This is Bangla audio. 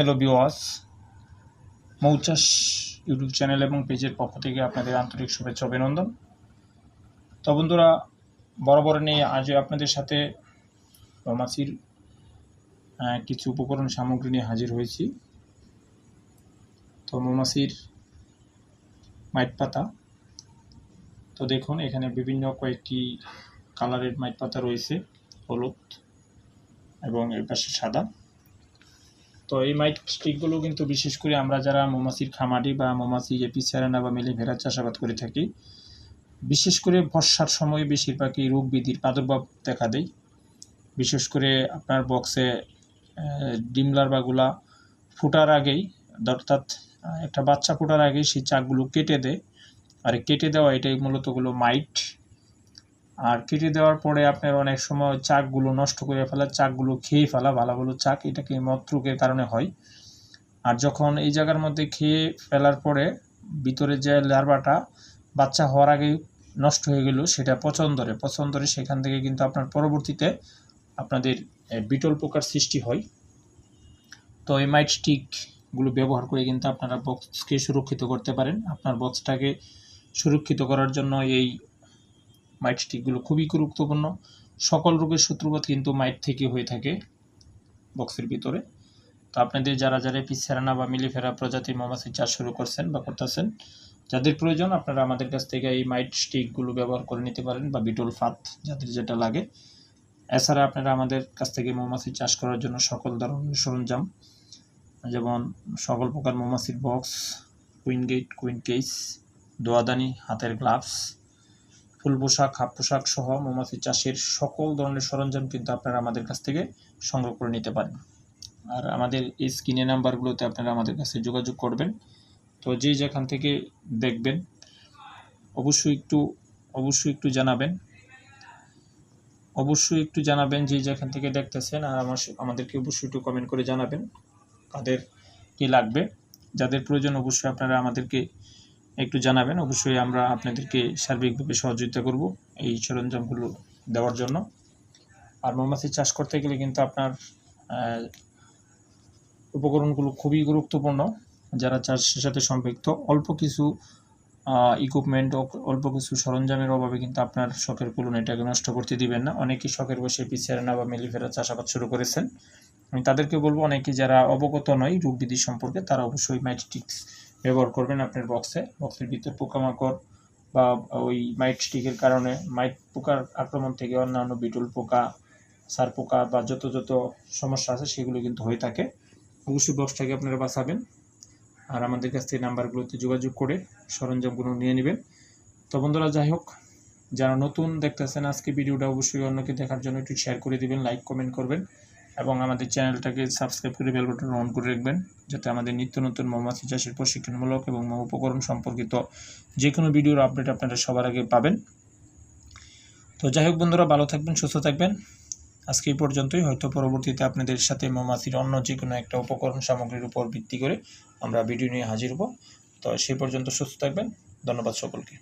হ্যালো বিওয়াস মৌচাষ ইউটিউব চ্যানেল এবং পেজের পক্ষ থেকে আপনাদের আন্তরিক শুভেচ্ছা অভিনন্দন। তো বন্ধুরা বরাবর নিয়ে আজ আপনাদের সাথে মৌমাছির আহ, কিছু উপকরণ সামগ্রী নিয়ে হাজির হয়েছি। তো মৌমাছির মাইট পাতা। তো দেখুন এখানে বিভিন্ন কয়েকটি কালারের মাইট পাতা রয়েছে হলুদ এবং এর পাশে সাদা। তো এই মাইট স্টিকগুলো কিন্তু বিশেষ করে আমরা যারা মৌমাছির খামারি বা মৌমাছি এপিসেরানা বা মেলিভেরা চাষাবাদ করে থাকি, বিশেষ করে বর্ষার সময় বেশিরভাগই রোগ বিধির প্রাদুর্ভাব দেখা দেয়। বিশেষ করে আপনার বক্সে ডিম লার্ভাগুলা ফোটার আগেই, অর্থাৎ একটা বাচ্চা ফোটার আগেই সেই চাকগুলো কেটে দেয়। আর কেটে দেওয়া এটাই মূলত মাইট। আর কেটে দেওয়ার পরে আপনার অনেক সময় চাকগুলো নষ্ট করে ফেলা, চাকগুলো খেয়ে ফেলা, ভালো ভালো চাক এটাকে মত্রুকের কারণে হয়। আর যখন এই জায়গার মধ্যে খেয়ে ফেলার পরে ভিতরে যে লার্ভাটা বাচ্চা হওয়ার আগে নষ্ট হয়ে গেল, সেটা পছন্দ ধরে পছন্দ ধরে সেখান থেকে কিন্তু আপনার পরবর্তীতে আপনাদের বিটল পোকার সৃষ্টি হয়। তো এই মাইট স্টিকগুলো ব্যবহার করে কিন্তু আপনারা বক্সকে সুরক্ষিত করতে পারেন। আপনার বক্সটাকে সুরক্ষিত করার জন্য এই মাইট স্টিকগুলো খুবই গুরুত্বপূর্ণ। সকল রোগের সূত্রপাত কিন্তু মাইট থেকে হয়ে থাকে বক্সের ভিতরে। তো আপনাদের যারা যারা পিসেরানা বা মিলিফেরা প্রজাতির মৌমাছি চাষ শুরু করছেন বা করতেছেন, যাদের প্রয়োজন আপনারা আমাদের কাছ থেকে এই মাইট স্টিকগুলো ব্যবহার করে নিতে পারেন বা বিটল ফাত যাদের যেটা লাগে। এছাড়া আপনারা আমাদের কাছ থেকে মৌমাছি চাষ করার জন্য সকল ধরনের সরঞ্জাম, যেমন সকল প্রকার মৌমাছির box, queen gate, queen case, দোয়াদানি, হাতের গ্লাভস ফুল পোশাক, হাফ পোশাক সহ মৌমাছি চাষের সকল ধরনের সরঞ্জাম কিন্তু আপনারা আমাদের কাছ থেকে সংগ্রহ করে নিতে পারেন। আর আমাদের এই স্ক্রিনে নাম্বারগুলোতে আপনারা আমাদের কাছে যোগাযোগ করবেন। তো যে যেখান থেকে দেখবেন, অবশ্যই একটু অবশ্যই একটু জানাবেন। অবশ্যই একটু জানাবেন যে যেখান থেকে দেখতেছেন আর আমার আমাদেরকে অবশ্যই একটু কমেন্ট করে জানাবেন। কাদের কি লাগবে? যাদের প্রয়োজন অবশ্যই আপনারা আমাদেরকে একটু জানাবেন। অবশ্যই আমরা আপনাদেরকে সার্বিকভাবে সহযোগিতা করব এই সরঞ্জামগুলো দেওয়ার জন্য। আর মৌমাছি চাষ করতে গেলে কিন্তু আপনার উপকরণগুলো খুবই গুরুত্বপূর্ণ। যারা চাষের সাথে সম্পৃক্ত, অল্প কিছু ইকুইপমেন্ট অল্প কিছু সরঞ্জামের অভাবে কিন্তু আপনার শখের পুলন এটাকে নষ্ট করতে দিবেন না। অনেকেই শখের বসে পিছিয়ে বা মেলিফেরা চাষাবাদ শুরু করেছেন। আমি তাদেরকে বলব, অনেকে যারা অবগত নয় রোগবিধি সম্পর্কে, তারা অবশ্যই মাইটস্টিক্স ব্যবহার করবেন আপনার বক্সে বক্সের ভিতর পোকামাকড় বা ওই মাইট স্টিকের কারণে মাইট পোকার আক্রমণ থেকে অন্যান্য বিটুল পোকা, সার পোকা বা যত যত সমস্যা আছে সেগুলো কিন্তু হয়ে থাকে। অবশ্যই বক্সটাকে আপনারা বাঁচাবেন। আর আমাদের কাছ থেকে নাম্বারগুলোতে যোগাযোগ করে সরঞ্জামগুলো নিয়ে নেবেন। তো বন্ধুরা, যাই হোক, যারা নতুন দেখতেছেন আজকে ভিডিওটা, অবশ্যই অন্যকে দেখার জন্য একটু শেয়ার করে দিবেন লাইক কমেন্ট করবেন। এবং আমাদের চ্যানেলটাকে সাবস্ক্রাইব করে বেল বাটন অন করে রাখবেন, যাতে আমাদের নিত্য নতুন মৌমাছি চাষের প্রশিক্ষণমূলক এবং উপকরণ সম্পর্কিত যে কোনো ভিডিওর আপডেট আপনারা সবার আগে পাবেন। তো যাই হোক বন্ধুরা, ভালো থাকবেন, সুস্থ থাকবেন। আজকে এই পর্যন্তই। হয়তো পরবর্তীতে আপনাদের সাথে মৌমাছির অন্য যে কোনো একটা উপকরণ সামগ্রীর উপর ভিত্তি করে আমরা ভিডিও নিয়ে হাজির হব। তো সেই পর্যন্ত সুস্থ থাকবেন। ধন্যবাদ সকলকে।